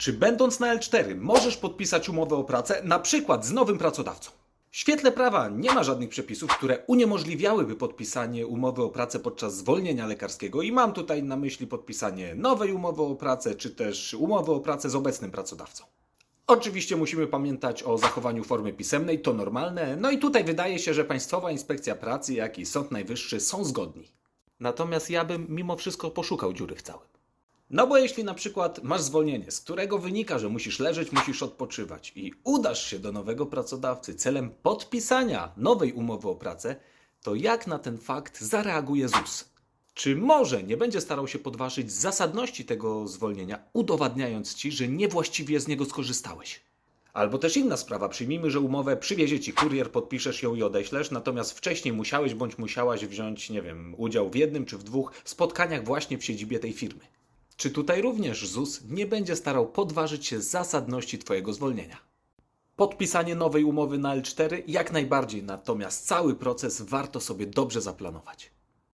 Czy będąc na L4 możesz podpisać umowę o pracę, na przykład z nowym pracodawcą? W świetle prawa nie ma żadnych przepisów, które uniemożliwiałyby podpisanie umowy o pracę podczas zwolnienia lekarskiego i mam tutaj na myśli podpisanie nowej umowy o pracę, czy też umowy o pracę z obecnym pracodawcą. Oczywiście musimy pamiętać o zachowaniu formy pisemnej, to normalne, no i tutaj wydaje się, że Państwowa Inspekcja Pracy, jak i Sąd Najwyższy są zgodni. Natomiast ja bym mimo wszystko poszukał dziury w całym. No bo jeśli na przykład masz zwolnienie, z którego wynika, że musisz leżeć, musisz odpoczywać i udasz się do nowego pracodawcy celem podpisania nowej umowy o pracę, to jak na ten fakt zareaguje ZUS? Czy może nie będzie starał się podważyć zasadności tego zwolnienia, udowadniając ci, że niewłaściwie z niego skorzystałeś? Albo też inna sprawa, przyjmijmy, że umowę przywiezie ci kurier, podpiszesz ją i odeślesz, natomiast wcześniej musiałeś bądź musiałaś wziąć, nie wiem, udział w jednym czy w dwóch spotkaniach właśnie w siedzibie tej firmy. Czy tutaj również ZUS nie będzie starał podważyć się zasadności Twojego zwolnienia? Podpisanie nowej umowy na L4 jak najbardziej, natomiast cały proces warto sobie dobrze zaplanować.